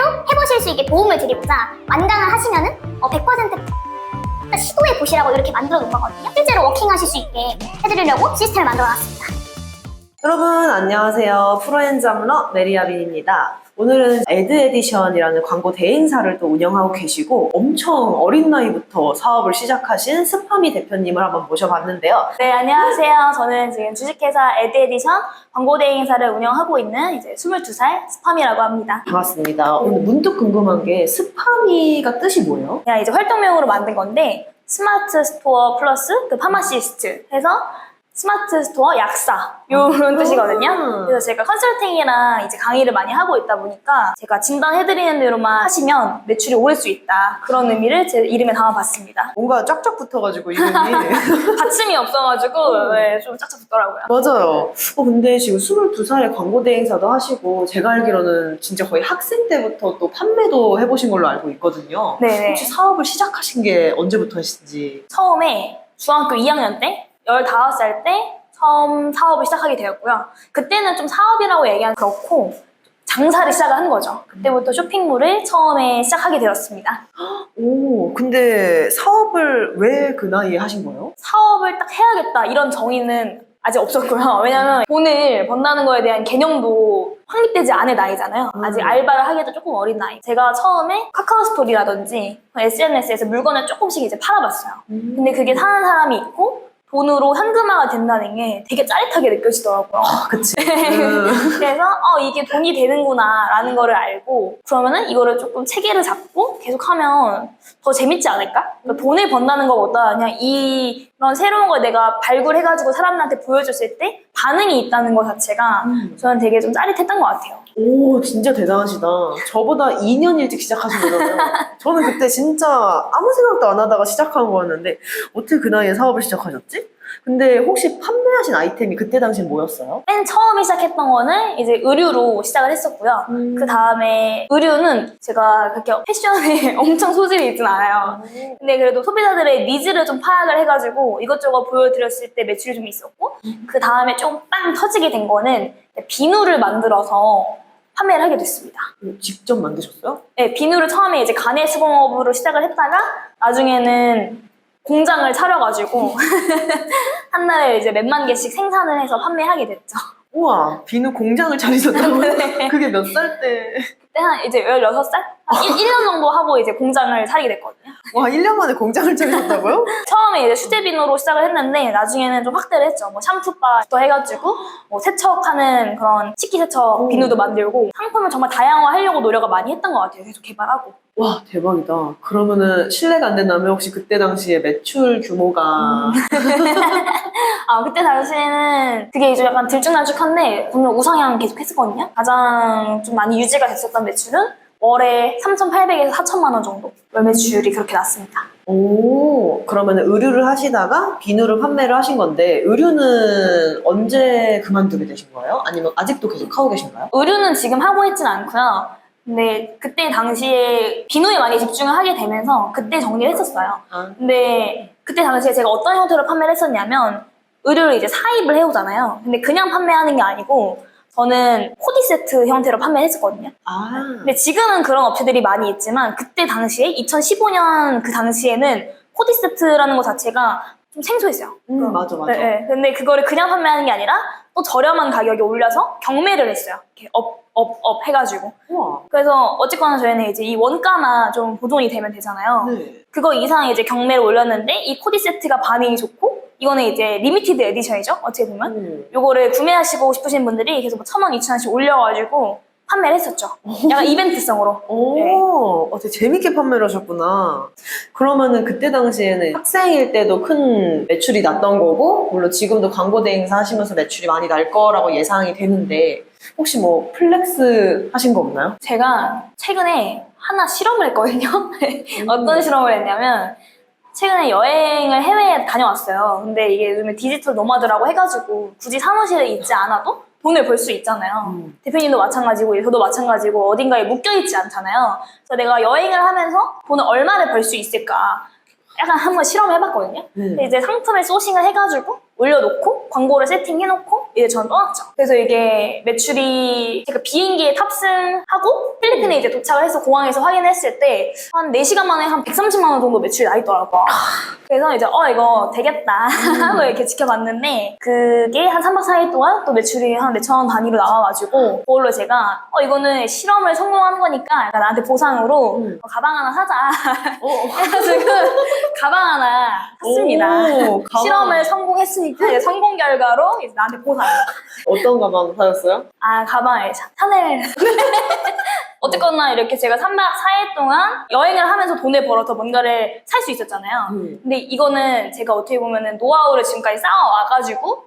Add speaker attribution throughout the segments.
Speaker 1: 실제로 해보실 수 있게 도움을 드리고자 완강을 하시면은 어, 100% 시도해 보시라고 이렇게 만들어 놓은 거거든요. 실제로 워킹하실 수 있게 해드리려고 시스템을 만들어 놨습니다.
Speaker 2: 여러분 안녕하세요. 프로엔잡러 메리아빈입니다. 오늘은 에드 에디션이라는 광고 대행사를 또 운영하고 계시고 엄청 어린 나이부터 사업을 시작하신 스파미 대표님을 한번 모셔봤는데요.
Speaker 3: 네, 안녕하세요. 저는 지금 주식회사 에드 에디션 광고 대행사를 운영하고 있는 이제 22살 스팜이라고 합니다.
Speaker 2: 반갑습니다. 오늘 문득 궁금한 게 스파미가 뜻이 뭐예요?
Speaker 3: 그냥 이제 활동명으로 만든 건데 스마트 스토어 플러스 그 파마시스트 해서 스마트 스토어 약사 이런 뜻이거든요. 그래서 제가 컨설팅이랑 이제 강의를 많이 하고 있다 보니까 제가 진단해드리는 대로만 하시면 매출이 오를 수 있다 그런 의미를 제 이름에 담아봤습니다.
Speaker 2: 뭔가 쫙쫙 붙어가지고 이름이
Speaker 3: 받침이 없어가지고 네, 좀 짝짝 붙더라고요.
Speaker 2: 맞아요. 어, 근데 지금 22살에 광고 대행사도 하시고 제가 알기로는 진짜 거의 학생 때부터 또 판매도 해보신 걸로 알고 있거든요.
Speaker 3: 네네.
Speaker 2: 혹시 사업을 시작하신 게 언제부터이신지
Speaker 3: 처음에 중학교 2학년 때 15살 때 처음 사업을 시작하게 되었고요. 그때는 좀 사업이라고 얘기하면 그렇고 장사를 시작을 한 거죠. 그때부터 쇼핑몰을 처음에 시작하게 되었습니다.
Speaker 2: 오, 근데 사업을 왜 그 나이에 하신 거예요?
Speaker 3: 사업을 딱 해야겠다 이런 정의는 아직 없었고요. 왜냐면 돈을 번다는 거에 대한 개념도 확립되지 않은 나이잖아요. 아직
Speaker 2: 음.
Speaker 3: 알바를 하기도 조금 어린 나이. 제가 처음에 카카오 스토리라든지 SNS에서 물건을 조금씩 이제 팔아봤어요. 근데 그게 사는 사람이 있고 돈으로 현금화가 된다는 게 되게 짜릿하게 느껴지더라고요.
Speaker 2: 아, 그치. 음.
Speaker 3: 그래서 어 이게 돈이 되는구나라는 거를 알고 그러면은 이거를 조금 체계를 잡고 계속하면 더 재밌지 않을까? 그러니까 돈을 번다는 것보다 그냥 이- 이런 새로운 걸 내가 발굴해가지고 사람들한테 보여줬을 때 반응이 있다는 것 자체가
Speaker 2: 음.
Speaker 3: 저는 되게 좀 짜릿했던 것 같아요.
Speaker 2: 오, 진짜 대단하시다. 저보다 2년 일찍 시작하신 거잖아요. 저는 그때 진짜 아무 생각도 안 하다가 시작한 거였는데, 어떻게 그 나이에 사업을 시작하셨지? 근데 혹시 판매하신 아이템이 그때 당시 뭐였어요?
Speaker 3: 맨 처음에 시작했던 거는 이제 의류로 시작을 했었고요. 그 다음에 의류는 제가 그렇게 패션에 엄청 소질이 있진 않아요. 근데 그래도 소비자들의 니즈를 좀 파악을 해가지고 이것저것 보여드렸을 때 매출이 좀 있었고 그 다음에 좀 빵 터지게 된 거는 비누를 만들어서 판매를 하게 됐습니다.
Speaker 2: 오, 직접 만드셨어요?
Speaker 3: 네, 비누를 처음에 이제 가내 수공업으로 시작을 했다가 나중에는 공장을 차려가지고 한 달에 이제 몇만 개씩 생산을 해서 판매하게 됐죠.
Speaker 2: 우와, 비누 공장을 차리셨다고요? 그게 몇 살 때?
Speaker 3: 그때 한 이제 16살? 한 1, 년 정도 하고 이제 공장을 차리게 됐거든요.
Speaker 2: 와, 1년 만에 공장을 차리셨다고요?
Speaker 3: 처음에 이제 수제 비누로 시작을 했는데 나중에는 좀 확대를 했죠. 뭐 샴푸바부터 해가지고 뭐 세척하는 그런 식기 세척
Speaker 2: 오.
Speaker 3: 비누도 만들고 상품을 정말 다양화하려고 노력을 많이 했던 것 같아요. 계속 개발하고.
Speaker 2: 와, 대박이다. 그러면은 실례가 안 된다면 혹시 그때 당시에 매출 규모가
Speaker 3: 아 그때 당시에는 그게 이제 약간 들쭉날쭉한데 분명 우상향 계속 했었거든요. 가장 좀 많이 유지가 됐었던 매출은 월에 3,800에서 4천만 원 정도 월 매출이 그렇게 났습니다.
Speaker 2: 오, 그러면 의류를 하시다가 비누를 판매를 하신 건데, 의류는 언제 그만두게 되신 거예요? 아니면 아직도 계속 하고 계신가요?
Speaker 3: 의류는 지금 하고 있진 않고요. 근데 그때 당시에 비누에 많이 집중을 하게 되면서 그때 정리를 했었어요.
Speaker 2: 아,
Speaker 3: 근데 그때 당시에 제가 어떤 형태로 판매를 했었냐면 의류를 이제 사입을 해오잖아요. 근데 그냥 판매하는 게 아니고 저는 코디 세트 형태로 판매를 했었거든요.
Speaker 2: 아.
Speaker 3: 근데 지금은 그런 업체들이 많이 있지만 그때 당시에 2015년 그 당시에는 코디 세트라는 것 자체가 좀 생소했어요.
Speaker 2: 음, 맞아, 맞아.
Speaker 3: 네, 네. 근데 그거를 그냥 판매하는 게 아니라 또 저렴한 가격에 올려서 경매를 했어요. 이렇게 업, 업, 업 해가지고.
Speaker 2: 우와.
Speaker 3: 그래서 어쨌거나 저희는 이제 이 원가만 좀 보존이 되면 되잖아요.
Speaker 2: 네.
Speaker 3: 그거 이상 이제 경매를 올렸는데 이 코디 세트가 반응이 좋고 이거는 이제 리미티드 에디션이죠. 어떻게 보면.
Speaker 2: 음.
Speaker 3: 요거를 구매하시고 싶으신 분들이 계속 뭐 천 원, 이천 원씩 올려가지고 판매를 했었죠. 약간 이벤트성으로.
Speaker 2: 오,
Speaker 3: 네.
Speaker 2: 어, 되게 재밌게 판매를 하셨구나. 그러면은 그때 당시에는 학생일 때도 큰 매출이 났던 거고, 물론 지금도 광고 대 행사 하시면서 매출이 많이 날 거라고 예상이 되는데, 혹시 뭐 플렉스 하신 거 없나요?
Speaker 3: 제가 최근에 하나 실험을 했거든요. 어떤 실험을 했냐면 최근에 여행을 해외에 다녀왔어요. 근데 이게 요즘에 디지털 노마드라고 해가지고 굳이 사무실에 있지 않아도 돈을 벌 수 있잖아요.
Speaker 2: 음.
Speaker 3: 대표님도 마찬가지고 저도 마찬가지고 어딘가에 묶여 있지 않잖아요. 그래서 내가 여행을 하면서 돈을 얼마를 벌 수 있을까 약간 한번 실험을 해봤거든요. 근데
Speaker 2: 네.
Speaker 3: 이제 상품을 소싱을 해가지고 올려놓고 광고를 세팅해놓고 이제 저는 떠났죠. 그래서 이게 매출이 제가 비행기에 탑승하고 필리핀에 이제 도착을 해서 공항에서 확인했을 때 한 4시간 만에 한 130만 원 정도 매출이 나 있더라고요. 그래서 이제 어 이거 되겠다 하고 이렇게 지켜봤는데 그게 한 3박 4일 동안 또 매출이 한 4천 원 단위로 나와가지고 그걸로 제가 어 이거는 실험을 성공한 거니까 약간 나한테 보상으로
Speaker 2: 음.
Speaker 3: 어, 가방 하나 사자
Speaker 2: 어.
Speaker 3: 해가지고 가방 하나 샀습니다.
Speaker 2: 오, 가방.
Speaker 3: 실험을 성공했으니까 이제 성공 결과로 이제 나한테 보상.
Speaker 2: 어떤 가방 사셨어요?
Speaker 3: 아 가방에 샤- 샤넬. 어쨌거나 이렇게 제가 3박 4일 동안 여행을 하면서 돈을 벌어서 뭔가를 살 수 있었잖아요.
Speaker 2: 음.
Speaker 3: 근데 이거는 제가 어떻게 보면은 노하우를 지금까지 쌓아와가지고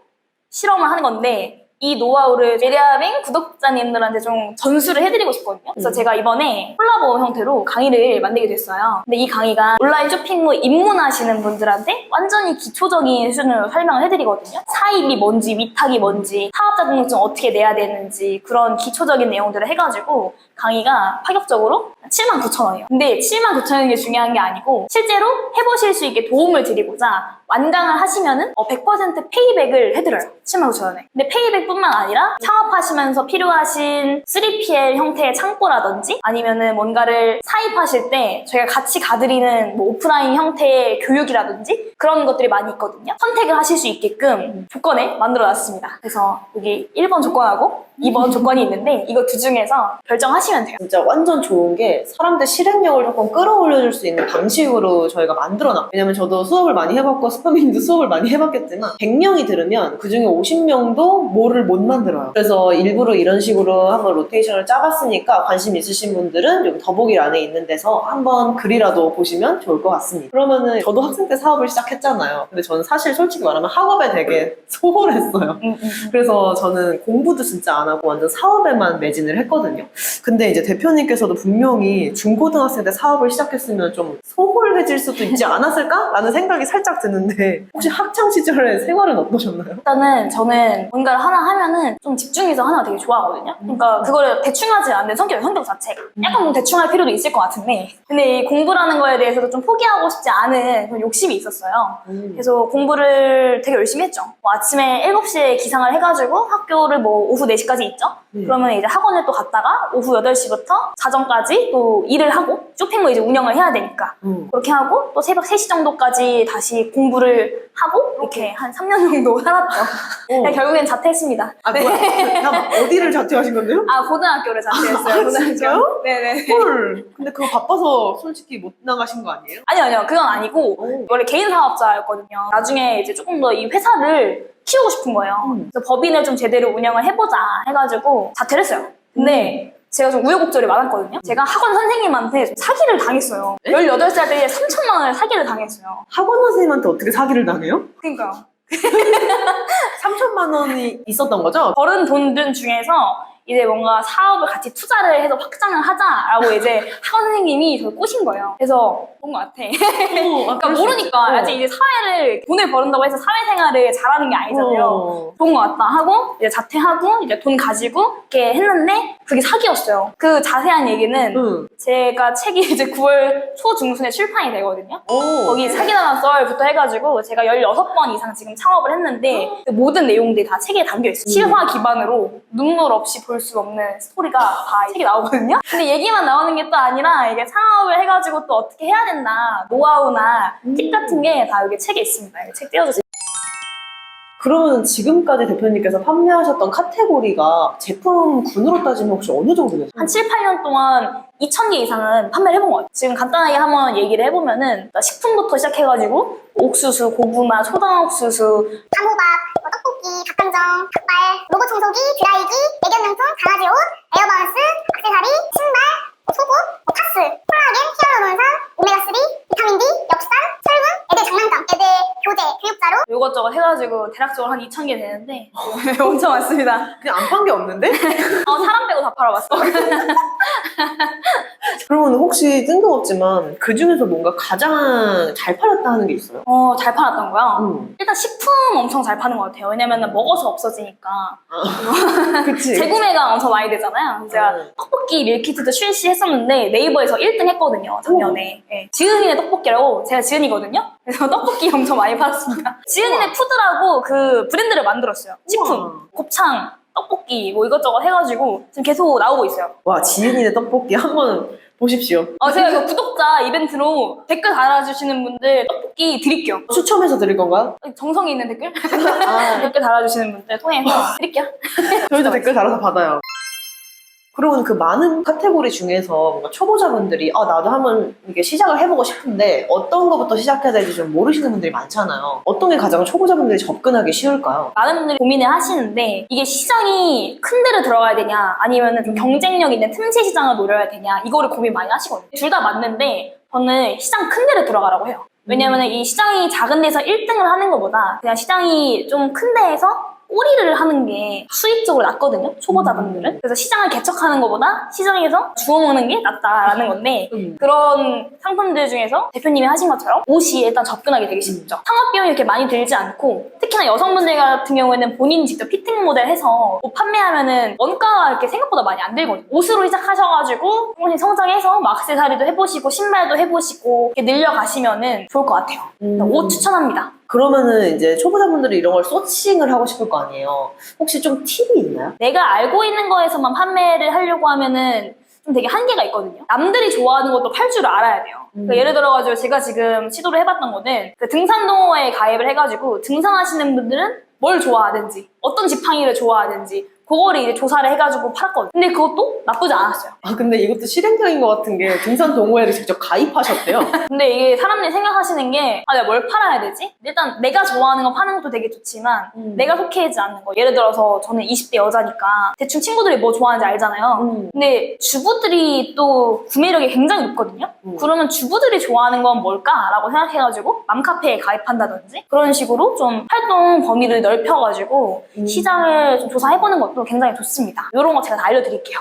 Speaker 3: 실험을 하는 건데 이 노하우를 메리아빙 구독자님들한테 좀 전수를 해드리고 싶거든요. 그래서
Speaker 2: 음.
Speaker 3: 제가 이번에 콜라보 형태로 강의를 만들게 됐어요. 근데 이 강의가 온라인 쇼핑몰 입문하시는 분들한테 완전히 기초적인 수준으로 설명을 해드리거든요. 사입이 뭔지, 위탁이 뭔지, 사업자 등록증 어떻게 내야 되는지 그런 기초적인 내용들을 해가지고 강의가 파격적으로 79,000원이에요. 근데 79,000원이 게 중요한 게 아니고 실제로 해보실 수 있게 도움을 드리고자 완강을 하시면은 어, 100% 페이백을 해드려요. 79,000원에. 근데 페이백뿐만 아니라 창업하시면서 필요하신 3PL 형태의 창고라든지 아니면은 뭔가를 사입하실 때 저희가 같이 가드리는 뭐 오프라인 형태의 교육이라든지 그런 것들이 많이 있거든요. 선택을 하실 수 있게끔 조건을 만들어 놨습니다. 그래서 여기 1번 조건하고 2번 조건이 있는데 이거 두 중에서 결정하시 면 돼요.
Speaker 2: 진짜 완전 좋은 게 사람들 실행력을 조금 끌어올려줄 수 있는 방식으로 저희가 만들어놨고 왜냐면 저도 수업을 많이 해봤고 스파밍도 수업을 많이 해봤겠지만 100명이 들으면 그중에 50명도 뭐를 못 만들어요 그래서 일부러 이런 식으로 한번 로테이션을 짜봤으니까 관심 있으신 분들은 여기 더보기 안에 있는 데서 한번 글이라도 보시면 좋을 것 같습니다 그러면은 저도 학생 때 사업을 시작했잖아요 근데 저는 사실 솔직히 말하면 학업에 되게 소홀했어요
Speaker 3: 음, 음, 음.
Speaker 2: 그래서 저는 공부도 진짜 안 하고 완전 사업에만 매진을 했거든요. 근데 이제 대표님께서도 분명히 중고등학생 때 사업을 시작했으면 좀 소홀해질 수도 있지 않았을까? 라는 생각이 살짝 드는데 혹시 학창 시절에 생활은 어떠셨나요?
Speaker 3: 일단은 저는 뭔가를 하나 하면은 좀 집중해서 거 되게 좋아하거든요. 그러니까 그거를 대충 하지 않는 성격, 성격 자체가. 약간 뭐 대충 할 필요도 있을 것 같은데. 근데 이 공부라는 거에 대해서도 좀 포기하고 싶지 않은 그런 욕심이 있었어요. 그래서 공부를 되게 열심히 했죠. 뭐 아침에 7시에 기상을 해가지고 학교를 뭐 오후 4시까지 있죠.
Speaker 2: 네.
Speaker 3: 그러면 이제 학원을 또 갔다가 오후 8시부터 자정까지 또 일을 하고 쇼핑몰 이제 운영을 해야 되니까.
Speaker 2: 음.
Speaker 3: 그렇게 하고 또 새벽 3시 정도까지 다시 공부를 하고 이렇게 한 3년 정도 살았죠.
Speaker 2: 어.
Speaker 3: 결국엔 자퇴했습니다.
Speaker 2: 아, 뭐야? 잠깐만, 어디를 자퇴하신 건데요?
Speaker 3: 아 고등학교를 자퇴했어요.
Speaker 2: 아,
Speaker 3: 고등학교.
Speaker 2: 진짜요?
Speaker 3: 네네.
Speaker 2: 헐. 근데 그거 바빠서 솔직히 못 나가신 거 아니에요?
Speaker 3: 아니요 아니요 그건 아니고
Speaker 2: 오.
Speaker 3: 원래 개인 사업자였거든요. 나중에 이제 조금 더 이 회사를 키우고 싶은 거예요.
Speaker 2: 음.
Speaker 3: 그래서 법인을 좀 제대로 운영을 해보자 해가지고 자퇴를 했어요. 근데 제가 좀 우여곡절이 많았거든요. 제가 학원 선생님한테 좀 사기를 당했어요.
Speaker 2: 에?
Speaker 3: 18살 때 3천만 원을 사기를 당했어요.
Speaker 2: 학원 선생님한테 어떻게 사기를 당해요?
Speaker 3: 그러니까요.
Speaker 2: 3천만 원이 있었던 거죠?
Speaker 3: 벌은 돈들 중에서 이제 뭔가 사업을 같이 투자를 해서 확장을 하자라고 이제 학원 선생님이 저를 꼬신 거예요. 그래서 그런 것 같아. 그러니까 모르니까 아직 이제 사회를 돈을 버는다고 해서 사회생활을 잘하는 게 아니잖아요.
Speaker 2: 어.
Speaker 3: 좋은 것 같다 하고 이제 자퇴하고 이제 돈 가지고 이렇게 했는데 그게 사기였어요. 그 자세한 얘기는
Speaker 2: 응.
Speaker 3: 제가 책이 이제 9월 초 중순에 출판이 되거든요.
Speaker 2: 오.
Speaker 3: 거기 사기당한 썰부터 해가지고 제가 16번 이상 지금 창업을 했는데 그 모든 내용들이 다 책에 담겨 있어요. 실화 기반으로 눈물 없이 볼수 없는 스토리가 다 책에 나오거든요. 근데 얘기만 나오는 게 또 아니라 이게 창업을 해가지고 또 어떻게 해야 된다 노하우나 팁 같은 게 다 여기 책에 있습니다. 여기 책 띄워주세요.
Speaker 2: 그러면 지금까지 대표님께서 판매하셨던 카테고리가 제품군으로 따지면 혹시 어느 정도 되세요?
Speaker 3: 한 7, 8년 동안 2,000개 이상은 판매를 해본 것 같아요. 지금 간단하게 한번 얘기를 해보면은 식품부터 시작해가지고 옥수수, 고구마, 소다옥수수,
Speaker 1: 단호박, 뭐 떡볶이, 닭강정, 닭발, 로봇 청소기, 드라이기, 애견용품, 강아지 옷, 에어바운스, 액세서리, 신발, 뭐 속옷, 뭐 파스, 콜라겐, 히알루론산, 오메가3, 비타민 D, 엽산, 철분, 애들 장난감, 애들 교재, 교육자료,
Speaker 3: 이것저것 해가지고 대략적으로 한 2,000개 되는데 엄청 많습니다.
Speaker 2: 그냥 안 판 게 없는데?
Speaker 3: 어, 사람 빼고 다 팔아봤어.
Speaker 2: 그러면 혹시 뜬금없지만 그 중에서 뭔가 가장 잘 팔렸다 하는 게 있어요?
Speaker 3: 어, 잘 팔았던 거요?
Speaker 2: 음.
Speaker 3: 일단 식품 엄청 잘 파는 것 같아요. 왜냐면 먹어서 없어지니까.
Speaker 2: 그치.
Speaker 3: 재구매가 엄청 많이 되잖아요. 제가
Speaker 2: 음.
Speaker 3: 떡볶이 밀키트도 출시했었는데 네이버에서 1등 했거든요, 작년에. 네. 지은이네 떡볶이라고 제가 지은이거든요. 그래서 떡볶이 엄청 많이 팔았습니다. 지은이네 푸드라고 그 브랜드를 만들었어요. 식품,
Speaker 2: 우와.
Speaker 3: 곱창, 떡볶이 뭐 이것저것 해가지고 지금 계속 나오고 있어요.
Speaker 2: 와, 지은이네 떡볶이 한번 보십시오.
Speaker 3: 어, 제가 이거 구독자 이벤트로 댓글 달아주시는 분들 떡볶이 드릴게요.
Speaker 2: 추첨해서 드릴 건가요?
Speaker 3: 정성이 있는 댓글?
Speaker 2: 아,
Speaker 3: 댓글 달아주시는 분들 통해서 드릴게요.
Speaker 2: 저희도 댓글 달아서 받아요. 그러면 그 많은 카테고리 중에서 뭔가 초보자분들이 아 나도 한번 이게 시작을 해보고 싶은데 어떤 거부터 시작해야 될지 좀 모르시는 분들이 많잖아요. 어떤 게 가장 초보자분들이 접근하기 쉬울까요?
Speaker 3: 많은 분들이 고민을 하시는데 이게 시장이 큰 데를 들어가야 되냐 아니면 좀 경쟁력 있는 틈새 시장을 노려야 되냐 이거를 고민 많이 하시거든요. 둘 다 맞는데 저는 시장 큰 데를 들어가라고 해요. 왜냐면 이 시장이 작은 데서 1등을 하는 것보다 그냥 시장이 좀 큰 데에서 꼬리를 하는 게 수익적으로 낫거든요. 초보자분들은. 그래서 시장을 개척하는 것보다 시장에서 주워먹는 게 낫다라는 건데
Speaker 2: 음.
Speaker 3: 그런 상품들 중에서 대표님이 하신 것처럼 옷이 일단 접근하기 되게 쉽죠. 창업 비용이 이렇게 많이 들지 않고 특히나 여성분들 같은 경우에는 본인 직접 피팅 모델 해서 옷 판매하면은 원가가 이렇게 생각보다 많이 안 들거든요. 옷으로 시작하셔가지고 조금씩 성장해서 뭐 악세사리도 해보시고 신발도 해보시고 이렇게 늘려가시면은 좋을 것 같아요.
Speaker 2: 음.
Speaker 3: 옷 추천합니다.
Speaker 2: 그러면은 이제 초보자분들이 이런 걸 소싱을 하고 싶을 거 아니에요. 혹시 좀 팁이 있나요?
Speaker 3: 내가 알고 있는 거에서만 판매를 하려고 하면은 좀 되게 한계가 있거든요. 남들이 좋아하는 것도 팔 줄 알아야 돼요. 그러니까
Speaker 2: 음.
Speaker 3: 예를 들어가지고 제가 지금 시도를 해봤던 거는 그 등산 동호회에 가입을 해가지고 등산하시는 분들은 뭘 좋아하는지 어떤 지팡이를 좋아하는지 그거를 이제 조사를 해가지고 팔았거든요. 근데 그것도 나쁘지 않았어요.
Speaker 2: 아 근데 이것도 실행적인 것 같은 게 등산 동호회를 직접 가입하셨대요.
Speaker 3: 근데 이게 사람들이 생각하시는 게, 아, 내가 뭘 팔아야 되지? 일단 내가 좋아하는 거 파는 것도 되게 좋지만,
Speaker 2: 음.
Speaker 3: 내가 속해 있지 않는 거. 예를 들어서 저는 20대 여자니까 대충 친구들이 뭐 좋아하는지 알잖아요.
Speaker 2: 음.
Speaker 3: 근데 주부들이 또 구매력이 굉장히 높거든요?
Speaker 2: 음.
Speaker 3: 그러면 주부들이 좋아하는 건 뭘까라고 생각해가지고 맘카페에 가입한다든지 그런 식으로 좀 활동 범위를 넓혀가지고
Speaker 2: 음.
Speaker 3: 시장을 좀 조사해보는 것도 굉장히 좋습니다. 이런 거 제가 다 알려드릴게요.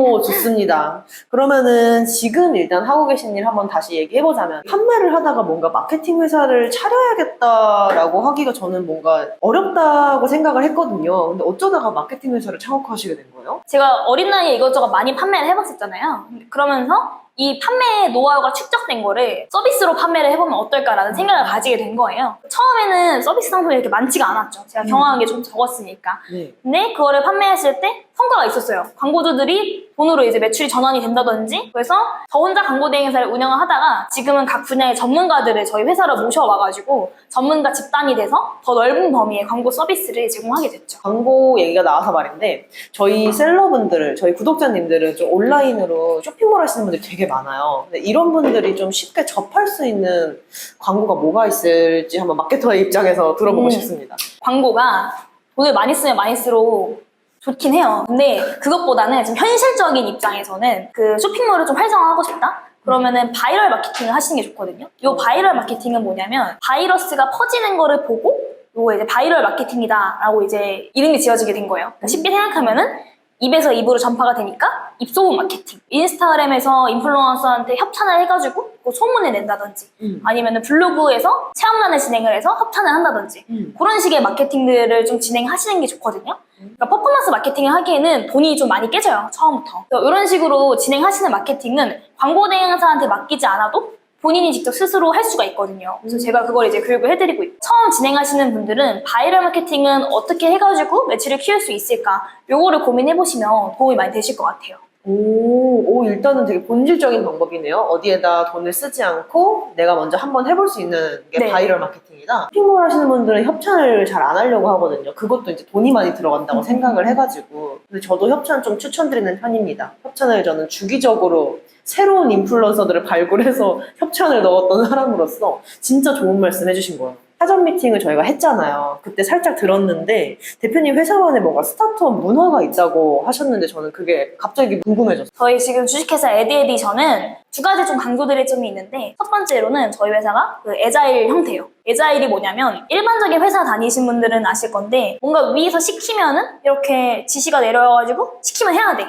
Speaker 2: 오, 좋습니다. 그러면은 지금 일단 하고 계신 일 한번 다시 얘기해보자면 판매를 하다가 뭔가 마케팅 회사를 차려야겠다라고 하기가 저는 뭔가 어렵다고 생각을 했거든요. 근데 어쩌다가 마케팅 회사를 창업하시게 된 거예요?
Speaker 3: 제가 어린 나이에 이것저것 많이 판매를 해봤었잖아요. 그러면서 이 판매 노하우가 축적된 거를 서비스로 판매를 해보면 어떨까라는 생각을 가지게 된 거예요. 처음에는 서비스 상품이 이렇게 많지가 않았죠. 제가
Speaker 2: 음.
Speaker 3: 경험한 게 좀 적었으니까.
Speaker 2: 네.
Speaker 3: 근데 그거를 판매했을 때 성과가 있었어요. 광고주들이 돈으로 이제 매출이 전환이 된다든지 그래서 저 혼자 광고 대행 회사를 운영을 하다가 지금은 각 분야의 전문가들을 저희 회사로 모셔와가지고 전문가 집단이 돼서 더 넓은 범위의 광고 서비스를 제공하게 됐죠.
Speaker 2: 광고 얘기가 나와서 말인데 저희 셀러분들, 저희 구독자님들은 좀 온라인으로 쇼핑몰 하시는 분들이 되게 많아요. 근데 이런 분들이 좀 쉽게 접할 수 있는 광고가 뭐가 있을지 한번 마케터의 입장에서 들어보고
Speaker 3: 음.
Speaker 2: 싶습니다.
Speaker 3: 광고가 돈을 많이 쓰면 많이쓸수록 좋긴 해요. 근데 그것보다는 지금 현실적인 입장에서는 그 쇼핑몰을 좀 활성화하고 싶다? 그러면은 바이럴 마케팅을 하시는 게 좋거든요. 요 바이럴 마케팅은 뭐냐면 바이러스가 퍼지는 거를 보고 요거 이제 바이럴 마케팅이다라고 이제 이름이 지어지게 된 거예요. 그러니까 쉽게 생각하면은 입에서 입으로 전파가 되니까 입소문 마케팅. 인스타그램에서 인플루언서한테 협찬을 해가지고 그 소문을 낸다든지
Speaker 2: 음.
Speaker 3: 아니면은 블로그에서 체험란을 진행을 해서 협찬을 한다든지
Speaker 2: 음.
Speaker 3: 그런 식의 마케팅들을 좀 진행하시는 게 좋거든요. 그러니까 퍼포먼스 마케팅을 하기에는 돈이 좀 많이 깨져요, 처음부터. 이런 식으로 진행하시는 마케팅은 광고 대행사한테 맡기지 않아도 본인이 직접 스스로 할 수가 있거든요. 그래서 제가 그걸 이제 교육을 해드리고 있고 처음 진행하시는 분들은 바이럴 마케팅은 어떻게 해가지고 매출을 키울 수 있을까 요거를 고민해보시면 도움이 많이 되실 것 같아요.
Speaker 2: 오, 오, 일단은 되게 본질적인 방법이네요. 어디에다 돈을 쓰지 않고 내가 먼저 한번 해볼 수 있는 게
Speaker 3: 네.
Speaker 2: 바이럴 마케팅이다. 쇼핑몰 하시는 분들은 협찬을 잘 안 하려고 하거든요. 그것도 이제 돈이 많이 들어간다고
Speaker 3: 음.
Speaker 2: 생각을 해가지고. 근데 저도 협찬 좀 추천드리는 편입니다. 협찬을 저는 주기적으로 새로운 인플루언서들을 발굴해서 협찬을 넣었던 사람으로서 진짜 좋은 말씀 해주신 거예요. 사전 미팅을 저희가 했잖아요. 그때 살짝 들었는데 대표님 회사만에 뭔가 스타트업 문화가 있다고 하셨는데 저는 그게 갑자기 궁금해졌어요.
Speaker 3: 저희 지금 주식회사 에디에디션은 두 가지 좀 강조드릴 점이 있는데 첫 번째로는 저희 회사가 그 에자일 형태예요. 에자일이 뭐냐면 일반적인 회사 다니신 분들은 아실 건데 뭔가 위에서 시키면은 이렇게 지시가 내려와가지고 시키면 해야 돼.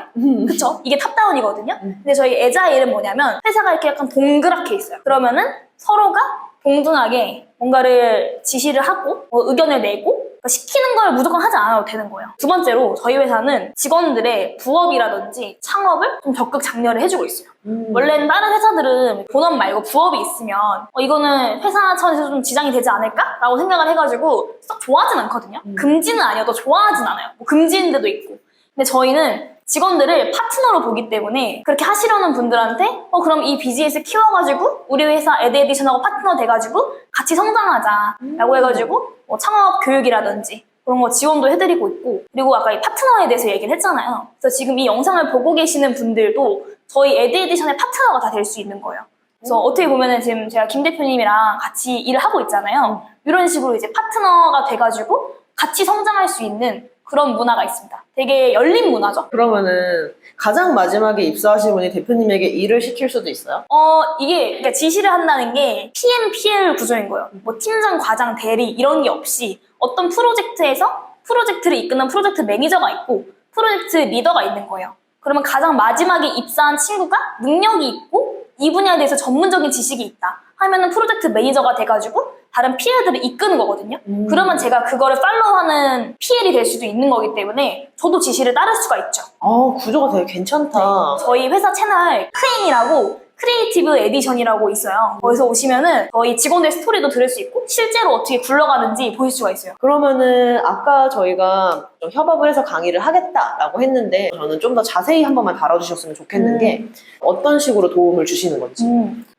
Speaker 3: 그쵸? 이게 탑다운이거든요. 근데 저희 에자일은 뭐냐면 회사가 이렇게 약간 동그랗게 있어요. 그러면은 서로가 동등하게 뭔가를 지시를 하고 뭐 의견을 내고 그러니까 시키는 걸 무조건 하지 않아도 되는 거예요. 두 번째로 저희 회사는 직원들의 부업이라든지 창업을 좀 적극 장려를 해주고 있어요.
Speaker 2: 음.
Speaker 3: 원래는 다른 회사들은 본업 말고 부업이 있으면 어, 이거는 회사 차원에서 좀 지장이 되지 않을까 라고 생각을 해가지고 썩 좋아하진 않거든요.
Speaker 2: 음.
Speaker 3: 금지는 아니어도 좋아하진 않아요. 뭐 금지인 데도 있고. 근데 저희는 직원들을 파트너로 보기 때문에 그렇게 하시려는 분들한테 어 그럼 이 BGS 키워가지고 우리 회사 에드 에디션하고 파트너 돼가지고 같이 성장하자라고 해가지고 뭐 창업 교육이라든지 그런 거 지원도 해드리고 있고 그리고 아까 이 파트너에 대해서 얘기를 했잖아요. 그래서 지금 이 영상을 보고 계시는 분들도 저희 에드 에디션의 파트너가 다 될 수 있는 거예요. 그래서 어떻게 보면은 지금 제가 김 대표님이랑 같이 일을 하고 있잖아요. 이런 식으로 이제 파트너가 돼가지고 같이 성장할 수 있는 그런 문화가 있습니다. 되게 열린 문화죠.
Speaker 2: 그러면은 가장 마지막에 입사하신 분이 대표님에게 일을 시킬 수도 있어요?
Speaker 3: 어, 이게 그러니까 지시를 한다는 게 PM, PL 구조인 거예요. 뭐 팀장, 과장, 대리 이런 게 없이 어떤 프로젝트에서 프로젝트를 이끄는 프로젝트 매니저가 있고 프로젝트 리더가 있는 거예요. 그러면 가장 마지막에 입사한 친구가 능력이 있고 이 분야에 대해서 전문적인 지식이 있다 하면은 프로젝트 매니저가 돼가지고 다른 PL들을 이끄는 거거든요.
Speaker 2: 음.
Speaker 3: 그러면 제가 그거를 팔로우하는 PL이 될 수도 있는 거기 때문에 저도 지시를 따를 수가 있죠.
Speaker 2: 아, 구조가 되게 괜찮다.
Speaker 3: 저희 회사 채널 크레인이라고 크리에이티브 에디션이라고 있어요. 거기서 오시면은 저희 직원들 스토리도 들을 수 있고 실제로 어떻게 굴러가는지 보실 수가 있어요.
Speaker 2: 그러면은 아까 저희가 좀 협업을 해서 강의를 하겠다라고 했는데 저는 좀 더 자세히 한 번만 다뤄주셨으면 좋겠는
Speaker 3: 음.
Speaker 2: 게 어떤 식으로 도움을 주시는 건지.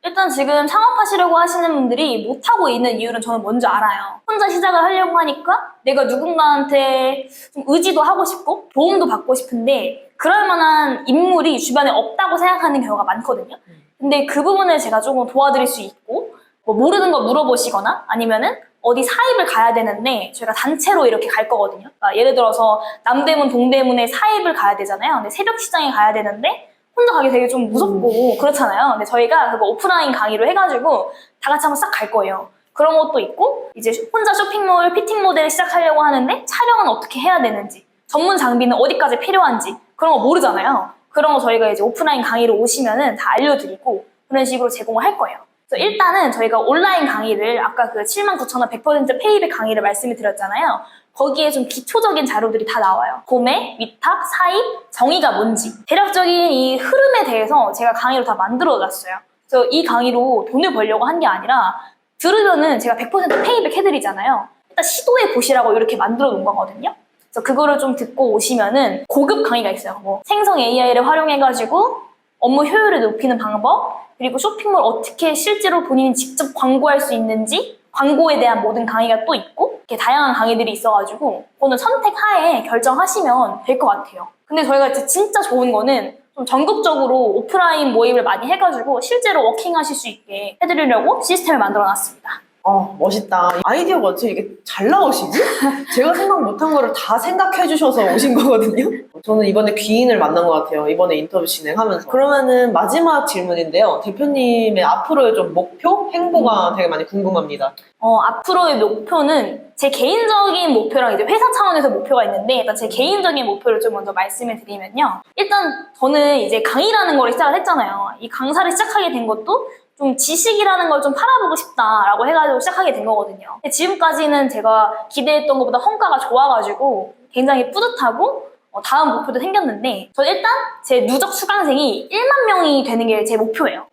Speaker 3: 일단 지금 창업하시려고 하시는 분들이 못하고 있는 이유는 저는 뭔지 알아요. 혼자 시작을 하려고 하니까 내가 누군가한테 좀 의지도 하고 싶고 도움도 받고 싶은데 그럴 만한 인물이 주변에 없다고 생각하는 경우가 많거든요. 근데 그 부분을 제가 조금 도와드릴 수 있고 뭐 모르는 거 물어보시거나 아니면은 어디 사입을 가야 되는데 저희가 단체로 이렇게 갈 거거든요. 그러니까 예를 들어서 남대문, 동대문에 사입을 가야 되잖아요. 근데 새벽 시장에 가야 되는데 혼자 가기 되게 좀 무섭고 그렇잖아요. 근데 저희가 그거 오프라인 강의로 해가지고 다 같이 한번 싹 갈 거예요. 그런 것도 있고 이제 혼자 쇼핑몰 피팅 모델을 시작하려고 하는데 촬영은 어떻게 해야 되는지 전문 장비는 어디까지 필요한지 그런 거 모르잖아요. 그런 거 저희가 이제 오프라인 강의로 오시면은 다 알려드리고 그런 식으로 제공을 할 거예요. 그래서 일단은 저희가 온라인 강의를 아까 그 79,000원 100% 페이백 강의를 말씀을 드렸잖아요. 거기에 좀 기초적인 자료들이 다 나와요. 구매, 위탁, 사입, 정의가 뭔지 대략적인 이 흐름에 대해서 제가 강의로 다 만들어놨어요. 그래서 이 강의로 돈을 벌려고 한 게 아니라 들으면은 제가 100% 페이백 해드리잖아요. 일단 시도해 보시라고 이렇게 만들어 놓은 거거든요. 그래서 그거를 좀 듣고 오시면은 고급 강의가 있어요. 뭐 생성 AI를 활용해가지고 업무 효율을 높이는 방법, 그리고 쇼핑몰 어떻게 실제로 본인이 직접 광고할 수 있는지, 광고에 대한 모든 강의가 또 있고, 이렇게 다양한 강의들이 있어가지고, 그거는 선택하에 결정하시면 될 것 같아요. 근데 저희가 진짜 좋은 거는 좀 전국적으로 오프라인 모임을 많이 해가지고 실제로 워킹하실 수 있게 해드리려고 시스템을 만들어 놨습니다.
Speaker 2: 어, 멋있다. 아이디어가 어떻게 이게 잘 나오시지? 제가 생각 못한 거를 다 생각해 주셔서 오신 거거든요. 저는 이번에 귀인을 만난 것 같아요. 이번에 인터뷰 진행하면서. 그러면은 마지막 질문인데요. 대표님의 앞으로의 좀 목표, 행보가 되게 많이 궁금합니다.
Speaker 3: 어, 앞으로의 목표는 제 개인적인 목표랑 이제 회사 차원에서 목표가 있는데 일단 제 개인적인 목표를 좀 먼저 말씀을 드리면요. 일단 저는 이제 강의라는 걸 시작을 했잖아요. 이 강사를 시작하게 된 것도 좀 지식이라는 걸 좀 팔아보고 싶다라고 해가지고 시작하게 된 거거든요. 지금까지는 제가 기대했던 것보다 성과가 좋아가지고 굉장히 뿌듯하고 어, 다음 목표도 생겼는데 저 일단 제 누적 수강생이 1만 명이 되는 게 제 목표예요.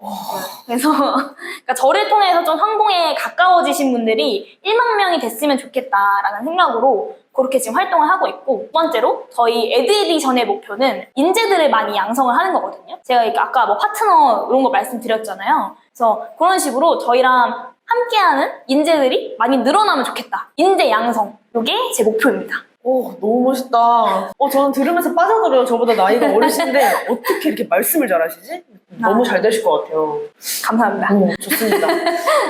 Speaker 3: 그래서 그러니까 저를 통해서 좀 성공에 가까워지신 분들이 1만 명이 됐으면 좋겠다라는 생각으로 그렇게 지금 활동을 하고 있고 두 번째로 저희 에드에디션의 목표는 인재들을 많이 양성을 하는 거거든요. 제가 아까 뭐 파트너 이런 거 말씀드렸잖아요. 그래서 그런 식으로 저희랑 함께하는 인재들이 많이 늘어나면 좋겠다. 인재 양성 이게 제 목표입니다.
Speaker 2: 오, 너무 멋있다. 어, 저는 들으면서 빠져들어요. 저보다 나이가 어리신데 어떻게 이렇게 말씀을 잘하시지? 너무 잘 되실 것 같아요.
Speaker 3: 감사합니다.
Speaker 2: 어머, 좋습니다.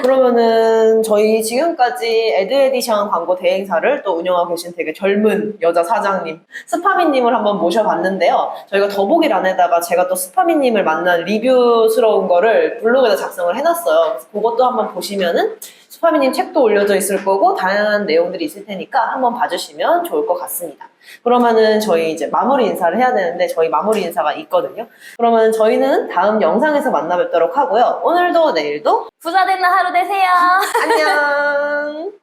Speaker 2: 그러면은 저희 지금까지 에드 에디션 광고 대행사를 또 운영하고 계신 되게 젊은 여자 사장님 스파미님을 한번 모셔봤는데요. 저희가 더보기란에다가 제가 또 스파미님을 만난 리뷰스러운 거를 블로그에다 작성을 해놨어요. 그래서 그것도 한번 보시면은 스파미님 책도 올려져 있을 거고 다양한 내용들이 있을 테니까 한번 봐주시면 좋을 것 같습니다. 그러면은 저희 이제 마무리 인사를 해야 되는데 저희 마무리 인사가 있거든요. 그러면 저희는 다음 영상에서 만나 뵙도록 하고요. 오늘도 내일도
Speaker 3: 부자 되는 하루 되세요.
Speaker 2: 안녕.